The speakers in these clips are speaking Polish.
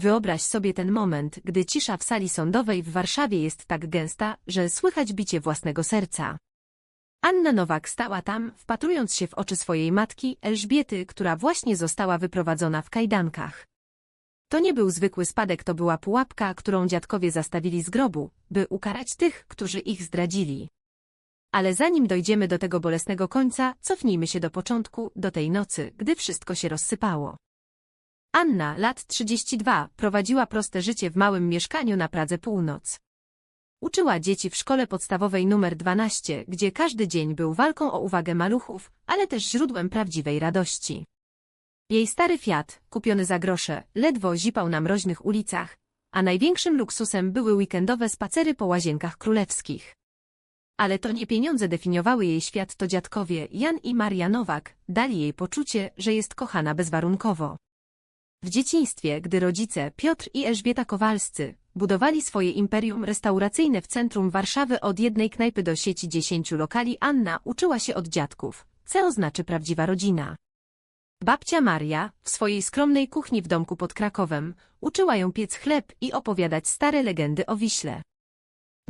Wyobraź sobie ten moment, gdy cisza w sali sądowej w Warszawie jest tak gęsta, że słychać bicie własnego serca. Anna Nowak stała tam, wpatrując się w oczy swojej matki, Elżbiety, która właśnie została wyprowadzona w kajdankach. To nie był zwykły spadek, to była pułapka, którą dziadkowie zastawili z grobu, by ukarać tych, którzy ich zdradzili. Ale zanim dojdziemy do tego bolesnego końca, cofnijmy się do początku, do tej nocy, gdy wszystko się rozsypało. Anna, lat 32, prowadziła proste życie w małym mieszkaniu na Pradze Północ. Uczyła dzieci w szkole podstawowej numer 12, gdzie każdy dzień był walką o uwagę maluchów, ale też źródłem prawdziwej radości. Jej stary Fiat, kupiony za grosze, ledwo zipał na mroźnych ulicach, a największym luksusem były weekendowe spacery po łazienkach królewskich. Ale to nie pieniądze definiowały jej świat, to dziadkowie Jan i Maria Nowak dali jej poczucie, że jest kochana bezwarunkowo. W dzieciństwie, gdy rodzice Piotr i Elżbieta Kowalscy budowali swoje imperium restauracyjne w centrum Warszawy od jednej knajpy do sieci dziesięciu lokali, Anna uczyła się od dziadków, co oznaczy prawdziwa rodzina. Babcia Maria, w swojej skromnej kuchni w domku pod Krakowem, uczyła ją piec chleb i opowiadać stare legendy o Wiśle.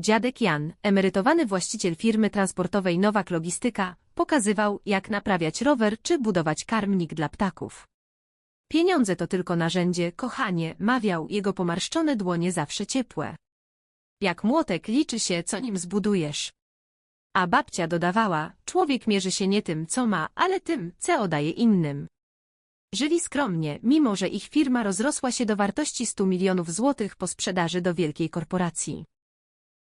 Dziadek Jan, emerytowany właściciel firmy transportowej Nowak Logistyka, pokazywał, jak naprawiać rower czy budować karmnik dla ptaków. Pieniądze to tylko narzędzie, kochanie, mawiał, jego pomarszczone dłonie zawsze ciepłe. Jak młotek liczy się, co nim zbudujesz. A babcia dodawała, człowiek mierzy się nie tym, co ma, ale tym, co oddaje innym. Żyli skromnie, mimo że ich firma rozrosła się do wartości 100 milionów złotych po sprzedaży do wielkiej korporacji.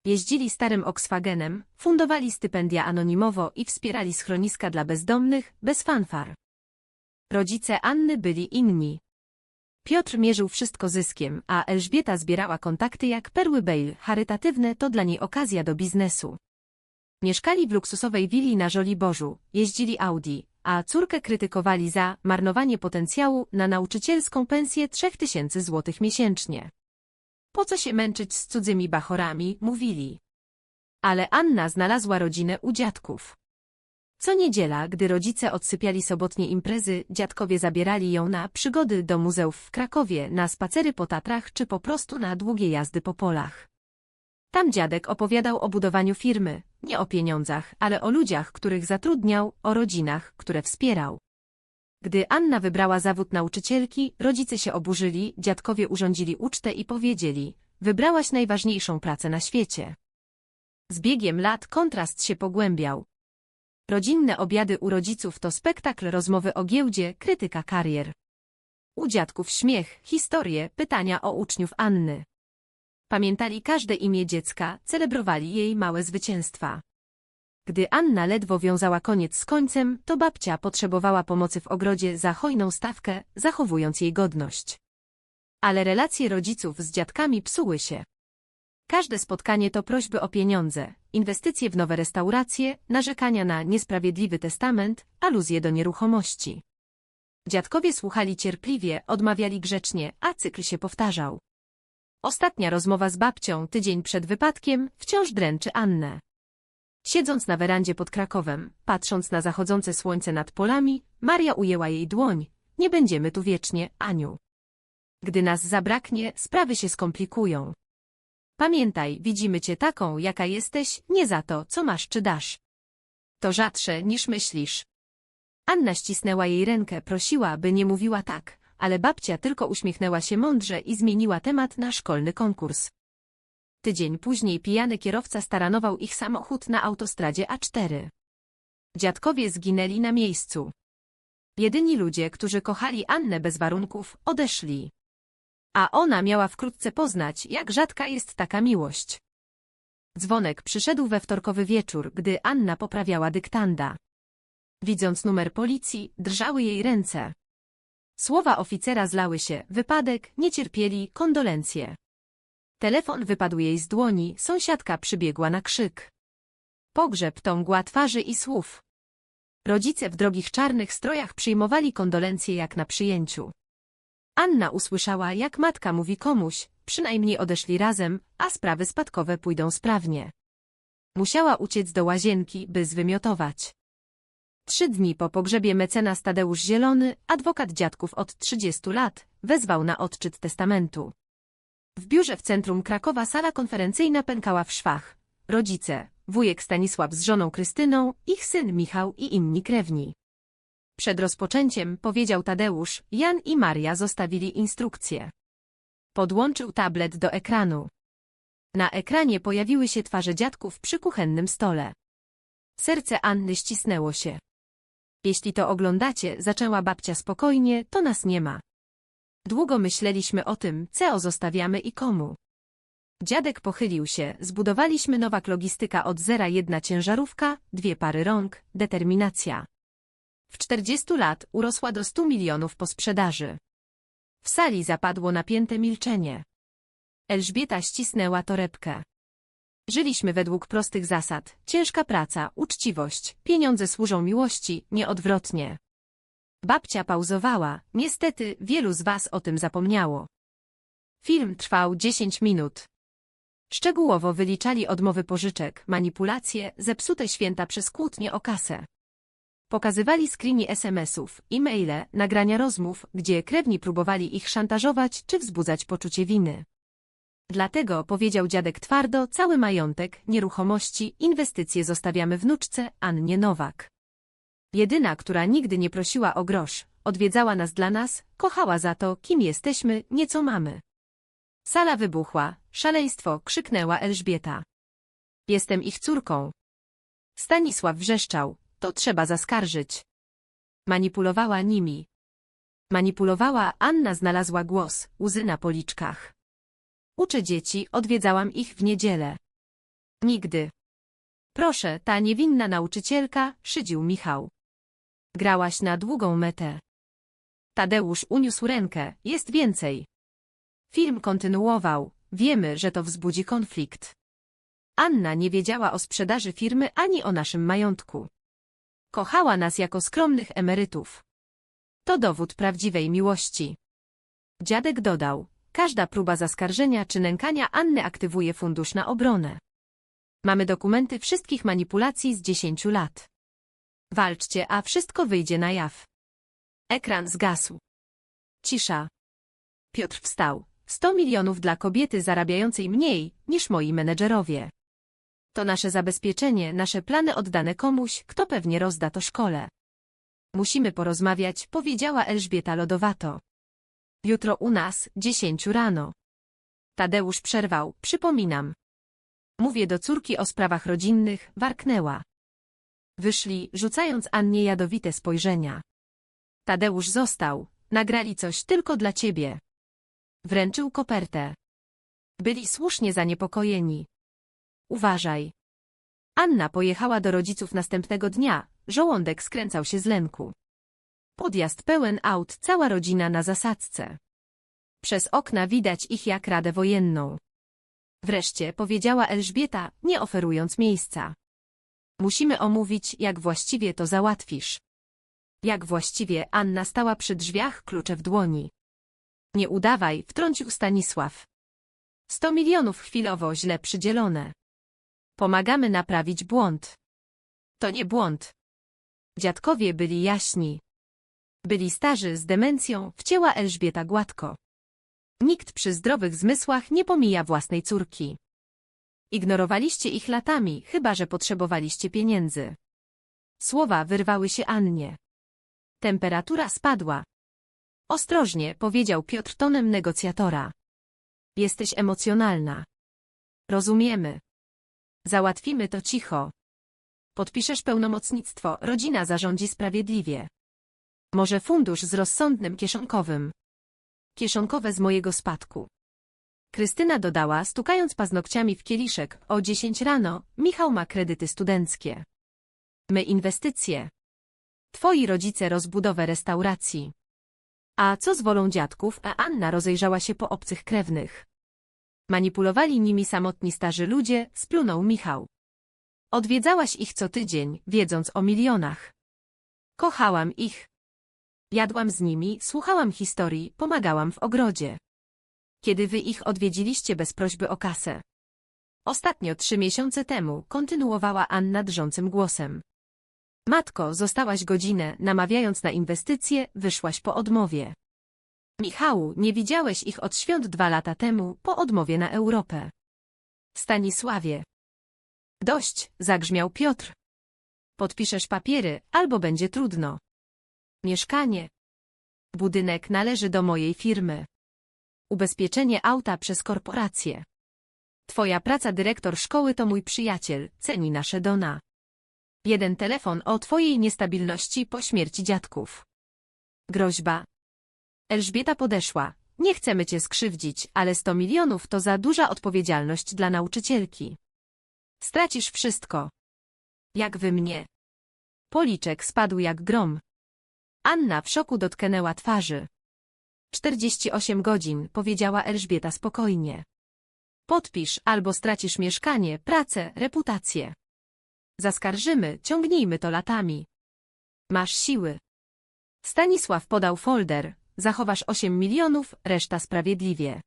Jeździli starym Okswagenem, fundowali stypendia anonimowo i wspierali schroniska dla bezdomnych, bez fanfar. Rodzice Anny byli inni. Piotr mierzył wszystko zyskiem, a Elżbieta zbierała kontakty jak perły Bale, charytatywne to dla niej okazja do biznesu. Mieszkali w luksusowej willi na Żoliborzu, jeździli Audi, a córkę krytykowali za marnowanie potencjału na nauczycielską pensję 3000 złotych miesięcznie. Po co się męczyć z cudzymi bachorami, mówili. Ale Anna znalazła rodzinę u dziadków. Co niedziela, gdy rodzice odsypiali sobotnie imprezy, dziadkowie zabierali ją na przygody do muzeów w Krakowie, na spacery po Tatrach czy po prostu na długie jazdy po polach. Tam dziadek opowiadał o budowaniu firmy, nie o pieniądzach, ale o ludziach, których zatrudniał, o rodzinach, które wspierał. Gdy Anna wybrała zawód nauczycielki, rodzice się oburzyli, dziadkowie urządzili ucztę i powiedzieli, wybrałaś najważniejszą pracę na świecie. Z biegiem lat kontrast się pogłębiał. Rodzinne obiady u rodziców to spektakl rozmowy o giełdzie, krytyka karier. U dziadków śmiech, historie, pytania o uczniów Anny. Pamiętali każde imię dziecka, celebrowali jej małe zwycięstwa. Gdy Anna ledwo wiązała koniec z końcem, to babcia potrzebowała pomocy w ogrodzie za hojną stawkę, zachowując jej godność. Ale relacje rodziców z dziadkami psuły się. Każde spotkanie to prośby o pieniądze, inwestycje w nowe restauracje, narzekania na niesprawiedliwy testament, aluzje do nieruchomości. Dziadkowie słuchali cierpliwie, odmawiali grzecznie, a cykl się powtarzał. Ostatnia rozmowa z babcią, tydzień przed wypadkiem, wciąż dręczy Annę. Siedząc na werandzie pod Krakowem, patrząc na zachodzące słońce nad polami, Maria ujęła jej dłoń. Nie będziemy tu wiecznie, Aniu. Gdy nas zabraknie, sprawy się skomplikują. Pamiętaj, widzimy cię taką, jaka jesteś, nie za to, co masz czy dasz. To rzadsze, niż myślisz. Anna ścisnęła jej rękę, prosiła, by nie mówiła tak, ale babcia tylko uśmiechnęła się mądrze i zmieniła temat na szkolny konkurs. Tydzień później pijany kierowca staranował ich samochód na autostradzie A4. Dziadkowie zginęli na miejscu. Jedyni ludzie, którzy kochali Annę bez warunków, odeszli. A ona miała wkrótce poznać, jak rzadka jest taka miłość. Dzwonek przyszedł we wtorkowy wieczór, gdy Anna poprawiała dyktanda. Widząc numer policji, drżały jej ręce. Słowa oficera zlały się, wypadek, niecierpieli, kondolencje. Telefon wypadł jej z dłoni, sąsiadka przybiegła na krzyk. Pogrzeb to mgła twarzy i słów. Rodzice w drogich czarnych strojach przyjmowali kondolencje jak na przyjęciu. Anna usłyszała, jak matka mówi komuś, przynajmniej odeszli razem, a sprawy spadkowe pójdą sprawnie. Musiała uciec do łazienki, by zwymiotować. Trzy dni po pogrzebie mecenas Tadeusz Zielony, adwokat dziadków od 30 lat, wezwał na odczyt testamentu. W biurze w centrum Krakowa sala konferencyjna pękała w szwach. Rodzice, wujek Stanisław z żoną Krystyną, ich syn Michał i inni krewni. Przed rozpoczęciem, powiedział Tadeusz, Jan i Maria zostawili instrukcję. Podłączył tablet do ekranu. Na ekranie pojawiły się twarze dziadków przy kuchennym stole. Serce Anny ścisnęło się. Jeśli to oglądacie, zaczęła babcia spokojnie, to nas nie ma. Długo myśleliśmy o tym, co zostawiamy i komu. Dziadek pochylił się, zbudowaliśmy Nowak Logistyka od zera jedna ciężarówka, dwie pary rąk, determinacja. W 40 lat urosła do 100 milionów po sprzedaży. W sali zapadło napięte milczenie. Elżbieta ścisnęła torebkę. Żyliśmy według prostych zasad. Ciężka praca, uczciwość, pieniądze służą miłości, nieodwrotnie. Babcia pauzowała. Niestety, wielu z was o tym zapomniało. Film trwał 10 minut. Szczegółowo wyliczali odmowy pożyczek, manipulacje, zepsute święta przez kłótnie o kasę. Pokazywali screeni SMS-ów, e-maile, nagrania rozmów, gdzie krewni próbowali ich szantażować czy wzbudzać poczucie winy. Dlatego, powiedział dziadek twardo, cały majątek, nieruchomości, inwestycje zostawiamy wnuczce Annie Nowak. Jedyna, która nigdy nie prosiła o grosz, odwiedzała nas dla nas, kochała za to, kim jesteśmy, nieco mamy. Sala wybuchła, szaleństwo, krzyknęła Elżbieta. Jestem ich córką. Stanisław wrzeszczał, to trzeba zaskarżyć. Manipulowała nimi. Manipulowała, Anna znalazła głos, łzy na policzkach. Uczę dzieci, odwiedzałam ich w niedzielę. Nigdy. Proszę, ta niewinna nauczycielka, szydził Michał. Grałaś na długą metę. Tadeusz uniósł rękę, jest więcej. Film kontynuował, wiemy, że to wzbudzi konflikt. Anna nie wiedziała o sprzedaży firmy ani o naszym majątku. Kochała nas jako skromnych emerytów. To dowód prawdziwej miłości. Dziadek dodał, każda próba zaskarżenia czy nękania Anny aktywuje fundusz na obronę. Mamy dokumenty wszystkich manipulacji z 10 lat. Walczcie, a wszystko wyjdzie na jaw. Ekran zgasł. Cisza. Piotr wstał. 100 milionów dla kobiety zarabiającej mniej niż moi menedżerowie. To nasze zabezpieczenie, nasze plany oddane komuś, kto pewnie rozda to szkole. Musimy porozmawiać, powiedziała Elżbieta lodowato. Jutro u nas, dziesięciu rano. Tadeusz przerwał, przypominam. Mówię do córki o sprawach rodzinnych, warknęła. Wyszli, rzucając Annie jadowite spojrzenia. Tadeusz został, nagrali coś tylko dla ciebie. Wręczył kopertę. Byli słusznie zaniepokojeni. Uważaj. Anna pojechała do rodziców następnego dnia, żołądek skręcał się z lęku. Podjazd pełen aut, cała rodzina na zasadzce. Przez okna widać ich jak radę wojenną. Wreszcie powiedziała Elżbieta, nie oferując miejsca. Musimy omówić, jak właściwie to załatwisz. Jak właściwie Anna stała przy drzwiach, klucze w dłoni. Nie udawaj, wtrącił Stanisław. Sto milionów chwilowo źle przydzielone. Pomagamy naprawić błąd. To nie błąd. Dziadkowie byli jaśni. Byli starzy z demencją, wcięła Elżbieta gładko. Nikt przy zdrowych zmysłach nie pomija własnej córki. Ignorowaliście ich latami, chyba że potrzebowaliście pieniędzy. Słowa wyrwały się Annie. Temperatura spadła. Ostrożnie, powiedział Piotr tonem negocjatora. Jesteś emocjonalna. Rozumiemy. Załatwimy to cicho. Podpiszesz pełnomocnictwo, rodzina zarządzi sprawiedliwie. Może fundusz z rozsądnym kieszonkowym. Kieszonkowe z mojego spadku. Krystyna dodała, stukając paznokciami w kieliszek, o 10 rano, Michał ma kredyty studenckie. My inwestycje. Twoi rodzice rozbudowę restauracji. A co z wolą dziadków, a Anna rozejrzała się po obcych krewnych. Manipulowali nimi samotni starzy ludzie, splunął Michał. Odwiedzałaś ich co tydzień, wiedząc o milionach. Kochałam ich. Jadłam z nimi, słuchałam historii, pomagałam w ogrodzie. Kiedy wy ich odwiedziliście bez prośby o kasę. Ostatnio trzy miesiące temu, kontynuowała Anna drżącym głosem. Matko, zostałaś godzinę, namawiając na inwestycje, wyszłaś po odmowie. Michału, nie widziałeś ich od świąt dwa lata temu, po odmowie na Europę. Stanisławie. Dość, zagrzmiał Piotr. Podpiszesz papiery, albo będzie trudno. Mieszkanie. Budynek należy do mojej firmy. Ubezpieczenie auta przez korporację. Twoja praca dyrektor szkoły to mój przyjaciel, ceni nasze dona. Jeden telefon o twojej niestabilności po śmierci dziadków. Groźba. Elżbieta podeszła. Nie chcemy cię skrzywdzić, ale 100 milionów to za duża odpowiedzialność dla nauczycielki. Stracisz wszystko. Jak wy mnie. Policzek spadł jak grom. Anna w szoku dotknęła twarzy. 48 godzin, powiedziała Elżbieta spokojnie. Podpisz, albo stracisz mieszkanie, pracę, reputację. Zaskarżymy, ciągnijmy to latami. Masz siły. Stanisław podał folder, zachowasz 8 milionów, reszta sprawiedliwie.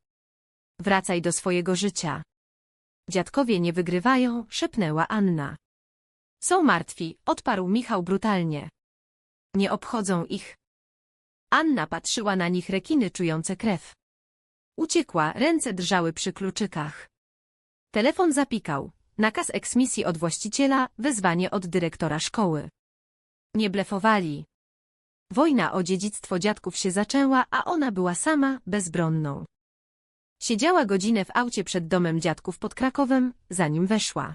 Wracaj do swojego życia. Dziadkowie nie wygrywają, szepnęła Anna. Są martwi, odparł Michał brutalnie. Nie obchodzą ich. Anna patrzyła na nich rekiny czujące krew. Uciekła, ręce drżały przy kluczykach. Telefon zapikał. Nakaz eksmisji od właściciela, wezwanie od dyrektora szkoły. Nie blefowali. Wojna o dziedzictwo dziadków się zaczęła, a ona była sama, bezbronną. Siedziała godzinę w aucie przed domem dziadków pod Krakowem, zanim weszła.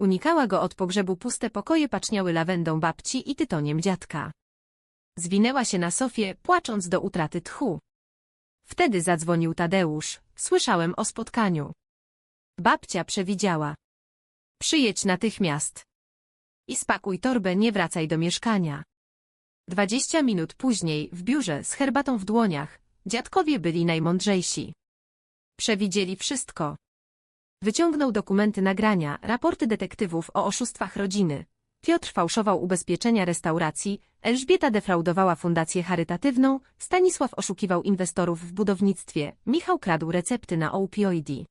Unikała go od pogrzebu puste pokoje paczniały lawendą babci i tytoniem dziadka. Zwinęła się na sofie, płacząc do utraty tchu. Wtedy zadzwonił Tadeusz, słyszałem o spotkaniu. Babcia przewidziała. Przyjedź natychmiast. I spakuj torbę, nie wracaj do mieszkania. Dwadzieścia minut później, w biurze, z herbatą w dłoniach, dziadkowie byli najmądrzejsi. Przewidzieli wszystko. Wyciągnął dokumenty nagrania, raporty detektywów o oszustwach rodziny. Piotr fałszował ubezpieczenia restauracji, Elżbieta defraudowała fundację charytatywną, Stanisław oszukiwał inwestorów w budownictwie, Michał kradł recepty na opioidy.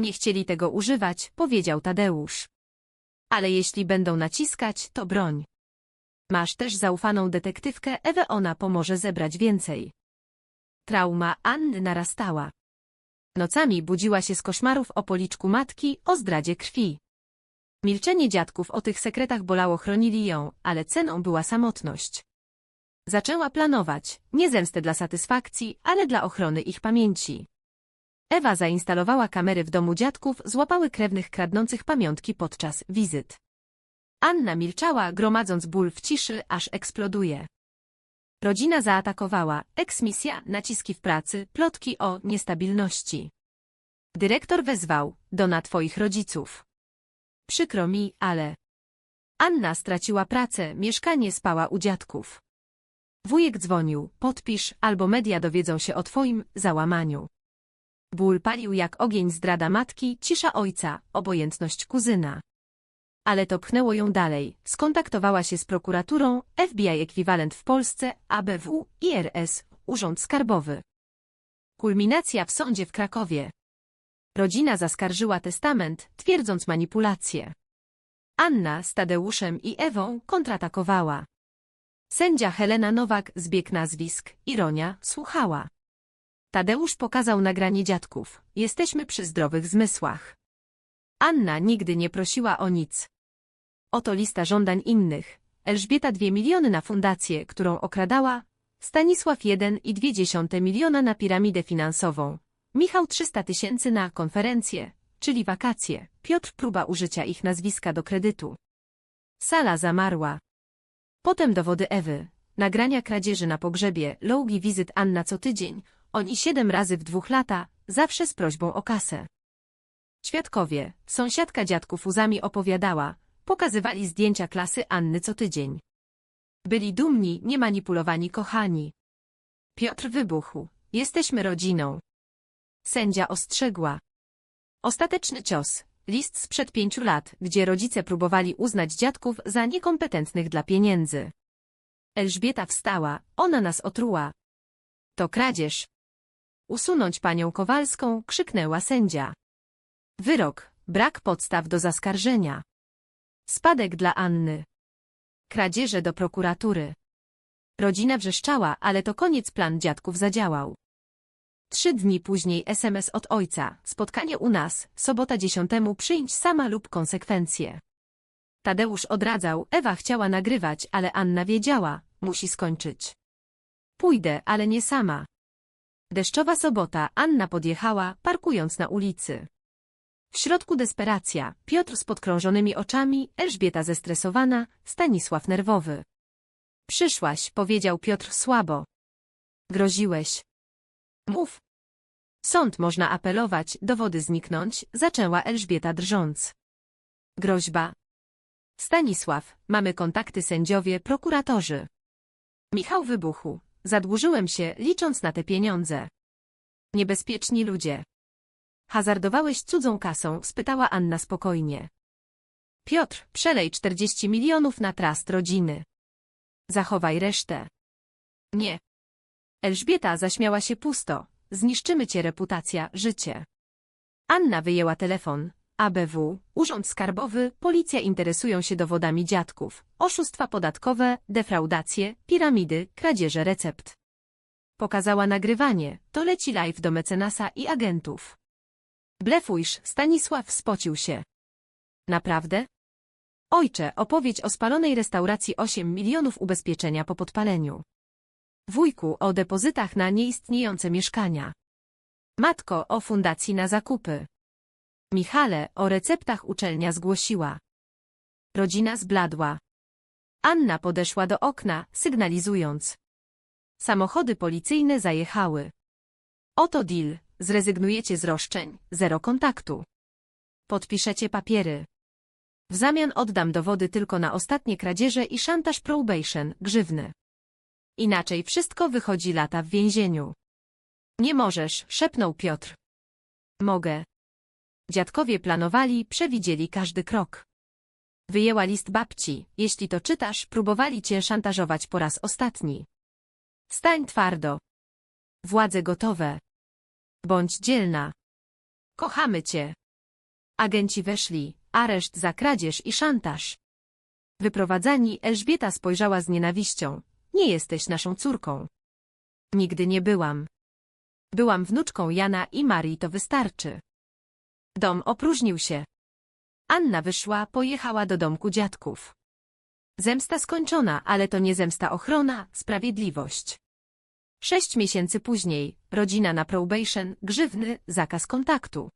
Nie chcieli tego używać, powiedział Tadeusz. Ale jeśli będą naciskać, to broń. Masz też zaufaną detektywkę Ewę, ona pomoże zebrać więcej. Trauma Anny narastała. Nocami budziła się z koszmarów o policzku matki, o zdradzie krwi. Milczenie dziadków o tych sekretach bolało chronili ją, ale ceną była samotność. Zaczęła planować, nie zemstę dla satysfakcji, ale dla ochrony ich pamięci. Ewa zainstalowała kamery w domu dziadków, złapały krewnych kradnących pamiątki podczas wizyt. Anna milczała, gromadząc ból w ciszy, aż eksploduje. Rodzina zaatakowała, eksmisja, naciski w pracy, plotki o niestabilności. Dyrektor wezwał, do na twoich rodziców. Przykro mi, ale... Anna straciła pracę, mieszkanie spała u dziadków. Wujek dzwonił, podpisz, albo media dowiedzą się o twoim załamaniu. Ból palił jak ogień zdrada matki, cisza ojca, obojętność kuzyna. Ale to pchnęło ją dalej. Skontaktowała się z prokuraturą, FBI ekwiwalent w Polsce, ABW, IRS, Urząd Skarbowy. Kulminacja w sądzie w Krakowie. Rodzina zaskarżyła testament, twierdząc manipulację. Anna z Tadeuszem i Ewą kontratakowała. Sędzia Helena Nowak zbieg nazwisk, ironia, słuchała. Tadeusz pokazał nagranie dziadków. Jesteśmy przy zdrowych zmysłach. Anna nigdy nie prosiła o nic. Oto lista żądań innych. Elżbieta 2 miliony na fundację, którą okradała. Stanisław 1,2 miliona na piramidę finansową. Michał 300 tysięcy na konferencję, czyli wakacje. Piotr próba użycia ich nazwiska do kredytu. Sala zamarła. Potem dowody Ewy. Nagrania kradzieży na pogrzebie, logi wizyt Anna co tydzień, oni siedem razy w dwóch lata, zawsze z prośbą o kasę. Świadkowie, sąsiadka dziadków łzami opowiadała, pokazywali zdjęcia klasy Anny co tydzień. Byli dumni, niemanipulowani kochani. Piotr wybuchł. Jesteśmy rodziną. Sędzia ostrzegła. Ostateczny cios. List sprzed pięciu lat, gdzie rodzice próbowali uznać dziadków za niekompetentnych dla pieniędzy. Elżbieta wstała, ona nas otruła. To kradzież. Usunąć panią Kowalską, krzyknęła sędzia. Wyrok, brak podstaw do zaskarżenia. Spadek dla Anny. Kradzieże do prokuratury. Rodzina wrzeszczała, ale to koniec plan dziadków zadziałał. Trzy dni później SMS od ojca. Spotkanie u nas, sobota dziesiątemu przyjść sama lub konsekwencje. Tadeusz odradzał, Ewa chciała nagrywać, ale Anna wiedziała, musi skończyć. Pójdę, ale nie sama. Deszczowa sobota, Anna podjechała, parkując na ulicy. W środku desperacja, Piotr z podkrążonymi oczami, Elżbieta zestresowana, Stanisław nerwowy. Przyszłaś, powiedział Piotr słabo. Groziłeś. Mów. Sąd można apelować, dowody zniknąć, zaczęła Elżbieta drżąc. Groźba. Stanisław, mamy kontakty sędziowie, prokuratorzy. Michał wybuchł. Zadłużyłem się, licząc na te pieniądze. Niebezpieczni ludzie. Hazardowałeś cudzą kasą, spytała Anna spokojnie. Piotr, przelej 40 milionów na trast rodziny. Zachowaj resztę. Nie. Elżbieta zaśmiała się pusto. Zniszczymy cię reputacja, życie. Anna wyjęła telefon. ABW, Urząd Skarbowy, policja interesują się dowodami dziadków, oszustwa podatkowe, defraudacje, piramidy, kradzieże recept. Pokazała nagrywanie, to leci live do mecenasa i agentów. Blefujsz, Stanisław spocił się. Naprawdę? Ojcze, opowiedź o spalonej restauracji 8 milionów ubezpieczenia po podpaleniu. Wujku, o depozytach na nieistniejące mieszkania. Matko, o fundacji na zakupy. Michale, o receptach uczelnia zgłosiła. Rodzina zbladła. Anna podeszła do okna, sygnalizując. Samochody policyjne zajechały. Oto deal, zrezygnujecie z roszczeń, zero kontaktu. Podpiszecie papiery. W zamian oddam dowody tylko na ostatnie kradzieże i szantaż probation, grzywny. Inaczej wszystko wychodzi lata w więzieniu. Nie możesz, szepnął Piotr. Mogę. Dziadkowie planowali, przewidzieli każdy krok. Wyjęła list babci, jeśli to czytasz, próbowali cię szantażować po raz ostatni. Stań twardo. Władze gotowe. Bądź dzielna. Kochamy cię. Agenci weszli, areszt za kradzież i szantaż. Wyprowadzani, Elżbieta spojrzała z nienawiścią. Nie jesteś naszą córką. Nigdy nie byłam. Byłam wnuczką Jana i Marii, to wystarczy. Dom opróżnił się. Anna wyszła, pojechała do domku dziadków. Zemsta skończona, ale to nie zemsta ochrona, sprawiedliwość. Sześć miesięcy później, rodzina na probation, grzywny, zakaz kontaktu.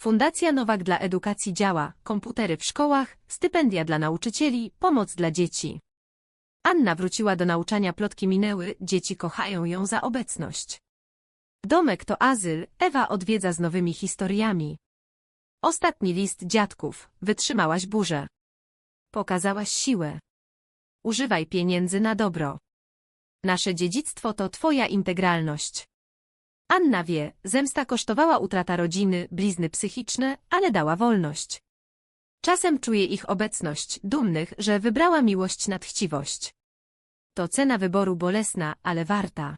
Fundacja Nowak dla edukacji działa, komputery w szkołach, stypendia dla nauczycieli, pomoc dla dzieci. Anna wróciła do nauczania, plotki minęły, dzieci kochają ją za obecność. Domek to azyl, Ewa odwiedza z nowymi historiami. Ostatni list dziadków, wytrzymałaś burzę. Pokazałaś siłę. Używaj pieniędzy na dobro. Nasze dziedzictwo to twoja integralność. Anna wie, zemsta kosztowała utrata rodziny, blizny psychiczne, ale dała wolność. Czasem czuje ich obecność, dumnych, że wybrała miłość nad chciwość. To cena wyboru bolesna, ale warta.